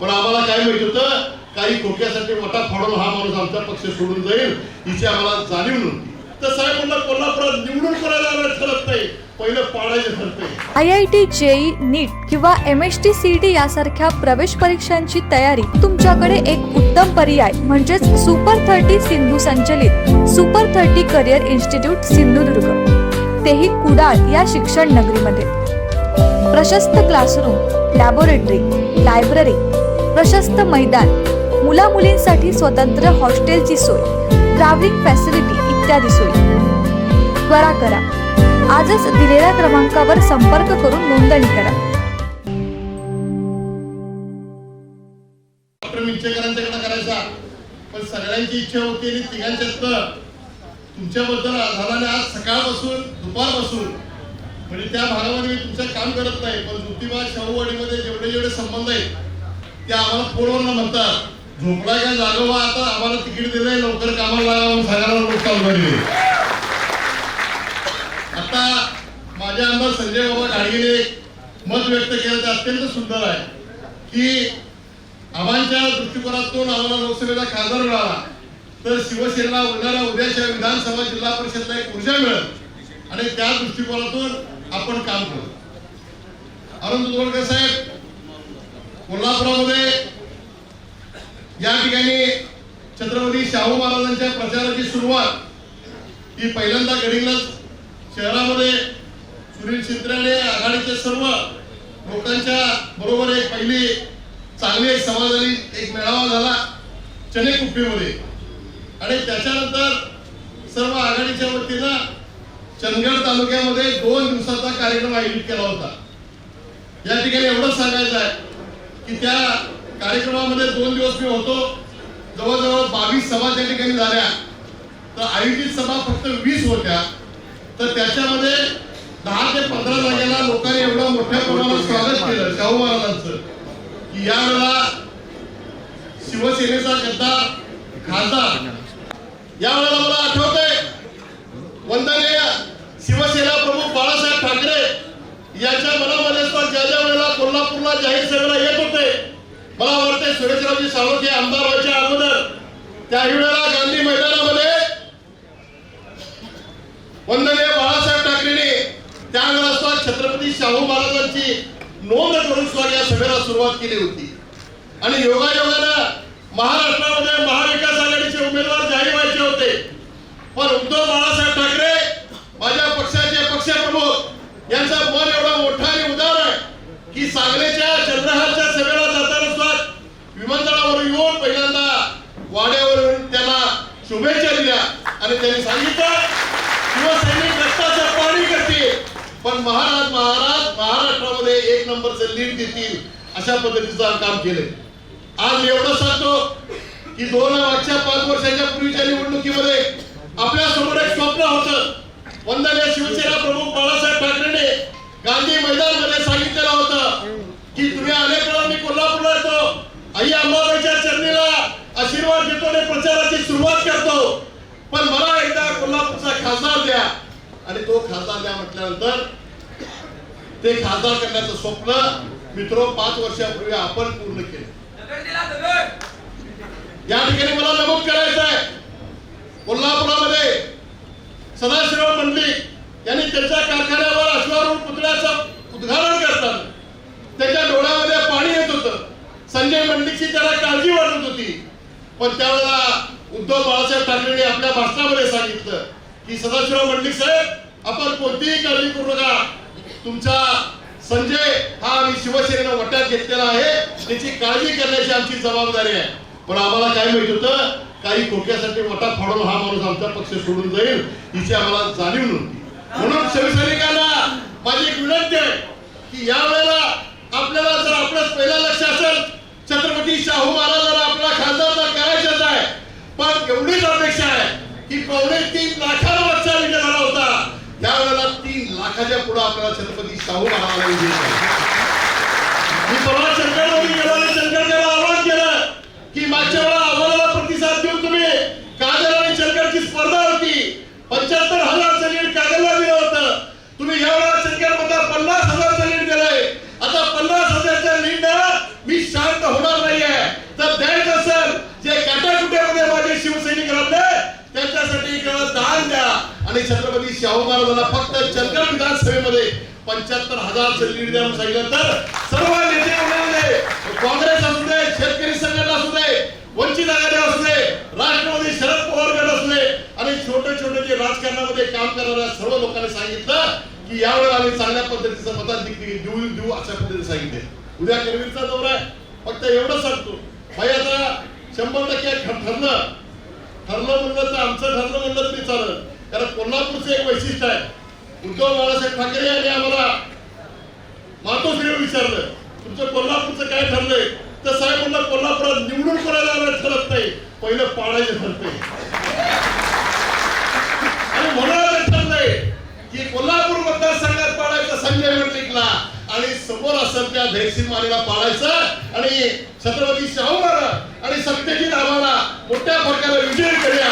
पण आम्हाला काय माहीत होतं काही खोक्यासाठी वटा फोडून हा माणूस आमचा पक्ष सोडून जाईल हिची आम्हाला जाणीव नव्हती. तर साहेब म्हणलं कोल्हापुरात निवडून करायला आलं ठरत नाही. पहिलं पाडायचं ठरतंय. I I T JEE NEET किंवा M S T C D यासारख्या प्रवेश परीक्षांची तयारी तुमच्याकडे एक उत्तम पर्याय म्हणजेच सुपर थर्टी सिंधू संचलित super thirty career institute Sindhudurg. तेही कुडाळ या शिक्षण नगरीमध्ये. प्रशस्त क्लासरूम लॅबोरेटरी लायब्ररी प्रशस्त मैदान मुला मुलींसाठी स्वतंत्र हॉस्टेलची सोय ट्रॅव्हलिंग फॅसिलिटी इत्यादी सोयी. त्वरा करा. आजच दिलेल्या क्रमांकावर संपर्क करून नोंदणी करा. करायचा पण सगळ्यांची इच्छा होती आणि तिघांच्यातनं तुमच्याबद्दल आधाराने आज सकाळपासून दुपारपासून म्हणजे त्या भागामध्ये मी तुमचं काम करत नाही पण ज्योतिबा शाहूवाडीमध्ये जेवढे जेवढे संबंध आहेत ते आम्हाला फोनवर म्हणतात. झोपला का जागोबा आता आम्हाला तिकीट दिलंय लवकर कामाला लागा म्हणून सांगायला लोक आता माझे आमदार संजय बाबा गाडगेने एक मत व्यक्त केलं ते अत्यंत सुंदर आहे की आव्हानच्या दृष्टिकोनातून आम्हाला लोकसभेला खासदार मिळाला तर शिवसेनेला उद्याला उद्याच्या विधानसभा जिल्हा परिषदला एक ऊर्जा मिळत आणि त्या दृष्टिकोनातून आपण काम करू. अरुण दुधवडकर साहेब कोल्हापुरामध्ये या ठिकाणी छत्रपती शाहू महाराजांच्या प्रचाराची सुरुवात ही पहिल्यांदा घडीलच. शहरामध्ये सुनील शिंत्र्याने आघाडीचे सर्व लोकांच्या बरोबर एक पहिली चांगली एक सभा झाली एक मेळावा झाला चनेकुप्पीमध्ये आणि त्याच्यानंतर सर्व आघाडीच्या वतीनं चंदगड तालुक्यामध्ये दोन दिवसाचा कार्यक्रम आयोजित केला होता. या ठिकाणी एवढंच सांगायचं आहे की त्या कार्यक्रमामध्ये दोन दिवस मी होतो. जवळजवळ बावीस सभा त्या ठिकाणी झाल्या. तर आयोजित सभा फक्त वीस होत्या. तर त्याच्यामध्ये दहा ते पंधरा जागेला लोकांनी एवढं मोठ्या प्रमाणात स्वागत केलं शाहू महाराजांचं. की यावेळेला शिवसेनेचा गद्दार खासदार यावेळेला मला आठवतंय वंदनीय शिवसेना प्रमुख बाळासाहेब ठाकरे यांच्या मनामध्ये असतात ज्या ज्या वेळेला कोल्हापूरला जाहीर सभेला येत सुरेशरावजी सावंत हे आमदार व्हायच्या अगोदर त्याही वेळेला गांधी मैदानामध्ये वंदनीय बाळासाहेब ठाकरेने त्यावेळेला छत्रपती शाहू महाराजांची नोंद करून सुद्धा या सभेला सुरुवात केली होती. आणि योगायोगानं महाराष्ट्रामध्ये महाविकास आघाडीचे उमेदवार जाहीर व्हायचे होते. पण उद्धव बाळासाहेब ठाकरे माझ्या पक्षाचे पक्षप्रमुख यांचं मन एवढं मोठं आणि उदार आहे की सांगलीच्या चंद्रहारच्या सभेला जाताना सुद्धा विमानतळावर येऊन पहिल्यांदा वाड्यावर येऊन त्यांना शुभेच्छा दिल्या आणि त्यांनी सांगितलं शिवसैनिक रक्ताचं पाणी करते. पण महाराज महाराज महाराष्ट्रामध्ये एक नंबरचे लीड देतील अशा पद्धतीचं काम केलंय. आज एवढं सांगतो की दोन मागच्या पाच वर्षाच्या पूर्वीच्या निवडणुकीमध्ये आपल्यासमोर एक स्वप्न होतं. वंदनीय शिवसेना प्रमुख बाळासाहेब ठाकरेने गांधी मैदानमध्ये सांगितलेलं होतं की तुम्ही अनेक वेळा मी कोल्हापूरला येतो. आई अंबाबाईच्या चरणीला आशीर्वाद देतो आणि प्रचाराची सुरुवात करतो. पण मला एकदा कोल्हापूरचा खासदार द्या आणि तो खासदार द्या म्हटल्यानंतर ते खासदार करण्याचं स्वप्न मित्र पाच वर्षापूर्वी आपण पूर्ण केलं. या ठिकाणी मला नमूद करायचं आहे. कोल्हापुरामध्ये सदाशिव मंडली यांनी त्यांच्या कारखान्यावर अश्वारूढ पुतळ्याचं उद्घाटन करतात. त्याच्या डोळ्यामध्ये पाणी येत होतं. संजय मंडलीची त्याला काळजी वाटत होती. पण त्यावेळेला उद्धव बाळासाहेब ठाकरेंनी आपल्या भाषणामध्ये सांगितलं की सदाशिवराव मंडलिक साहेब आपण कोणतीही काळजी करू नका. तुमचा संजय हा आम्ही शिवसेनेनं वट्यात घेतलेला आहे. त्याची काळजी करण्याची आमची जबाबदारी आहे. पण आम्हाला काय माहीत होतं? काही खोक्यासाठी वटा फाडून हा माणूस आमचा पक्ष सोडून जाईल हिची आम्हाला जाणीव नव्हती. म्हणून शिवसैनिकांना माझी एक विनंती आहे की या वेळेला आपल्याला जर आपलं पहिलं लक्ष असेल छत्रपती शाहू महाराजांना आपला खासदार तर करायचंच आहे पण एवढीच अपेक्षा आहे की पावणे तीन लाखांवरचा विजय झाला होता. त्यावेळेला तीन लाखाच्या पुढे आपल्याला छत्रपती शाहू महाराजांना विजय मी परवा शंकर शंकर आणि आवाहन केलं की मागच्या वेळा आव्हानाला प्रतिसाद देऊन तुम्ही काजल आणि शंकरची स्पर्धा होती पंच्याहत्तर हजारचं लीड काजलला दिलं होतं तुम्ही या वेळा शंकर पन्नास हजारचं लीड दिलंय आता पन्नास हजारच्या लीड मी शांत होणार नाही शाहू महाराजांना फक्त चंदगड विधानसभेमध्ये पंच्याहत्तर हजार लीड द्या सांगितलं. तर सर्व नेते मंडळाने काँग्रेस असू दे शेतकरी संघटना असू दे वंचित आघाडी असू दे राष्ट्रवादी शरद पवार गट असू दे आणि छोटे छोटे जे राजकारणामध्ये काम करणाऱ्या सर्व लोकांनी सांगितलं की यावेळेला आम्ही चांगल्या पद्धतीचं मताधिक्य देऊ देऊ अशा पद्धतीने सांगितले. उद्या करवीरचा दौरा आहे. फक्त एवढं सांगतो. भाई आता शंभर टक्के ठ- ठरलं. ठरलं म्हणलं तर आमचं ठरलं म्हणलं तरी चालत कारण कोल्हापूरचं एक वैशिष्ट्य आहे. उद्धव बाळासाहेब ठाकरे यांनी आम्हाला मातोश्री विचारलं तुमचं कोल्हापूरचं काय ठरलंय तर साहेब म्हणलं कोल्हापुरात निवडून कोणाला ठरत नाही. पहिलं पाळायचे ठरतंय आणि म्हणायला ठरलंय की कोल्हापूर मतदारसंघात पाळायचा संजय मेट्रिकला आणि समोर असेल त्या धैर्यसिंग मानेला पाळायचं आणि छत्रपती शाहू महाराज आणि सत्यजित आम्हाला मोठ्या प्रकारे विजय करूया